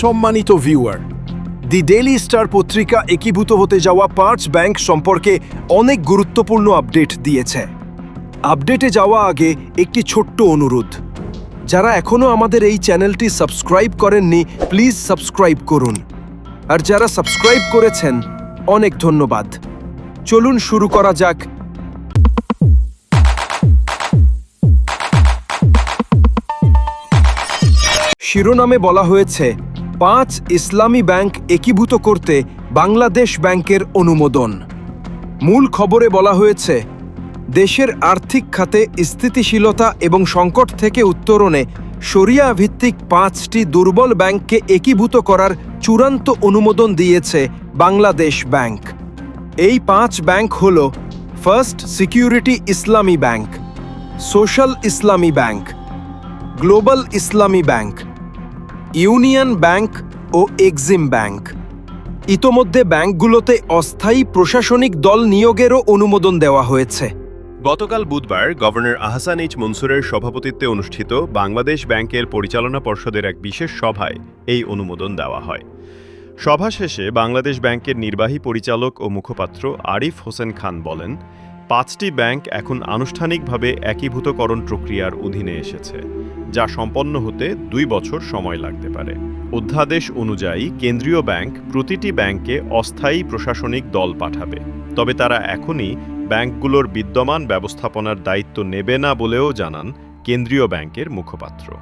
সম্মানিত ভিউয়ার দি daily star পত্রিকা একীভূত হতে যাওয়া পাঁচ ব্যাংক সম্পর্কে অনেক গুরুত্বপূর্ণ আপডেট দিয়েছে। আপডেটে যাওয়া আগে একটি ছোট্ট অনুরোধ। যারা এখনও আমাদের এই চ্যানেলটি সাবস্ক্রাইব করেননি, প্লিজ সাবস্ক্রাইব করুন। আর যারা সাবস্ক্রাইব করেছেন, অনেক ধন্যবাদ। চলুন শুরু করা যাক। শিরোনামে বলা হয়েছে পাঁচ ইসলামী ব্যাংক একীভূত করতে বাংলাদেশ ব্যাংকের অনুমোদন। মূল খবরে বলা হয়েছে, দেশের আর্থিক খাতে স্থিতিশীলতা এবং সংকট থেকে উত্তরণে সরিয়া ভিত্তিক পাঁচটি দুর্বল ব্যাংককে একীভূত করার চূড়ান্ত অনুমোদন দিয়েছে বাংলাদেশ ব্যাংক। এই পাঁচ ব্যাংক হল first security Islami bank, social Islami bank, global Islami bank union bank ও এক্সিম ব্যাংক। ইতোমধ্যে ব্যাংকগুলোতে অস্থায়ী প্রশাসনিক দল নিয়োগেরও অনুমোদন দেওয়া হয়েছে। গতকাল বুধবার গভর্নর আহসান এইচ মনসুরের সভাপতিত্বে অনুষ্ঠিত বাংলাদেশ ব্যাংকের পরিচালনা পর্ষদের এক বিশেষ সভায় এই অনুমোদন দেওয়া হয়। সভা শেষে বাংলাদেশ ব্যাংকের নির্বাহী পরিচালক ও মুখপাত্র আরিফ হোসেন খান বলেন পাঁচটি ব্যাংক এখন আনুষ্ঠানিকভাবে একীভূতকরণ প্রক্রিয়ার অধীনে এসেছে, যা সম্পন্ন হতে দুই বছর সময় লাগতে পারে। অধ্যাদেশ অনুযায়ী কেন্দ্রীয় ব্যাংক প্রতিটি ব্যাংকে অস্থায়ী প্রশাসনিক দল পাঠাবে, তবে তারা এখনই ব্যাংকগুলোর বিদ্যমান ব্যবস্থাপনার দায়িত্ব নেবে না বলেও জানান কেন্দ্রীয় ব্যাংকের মুখপাত্র।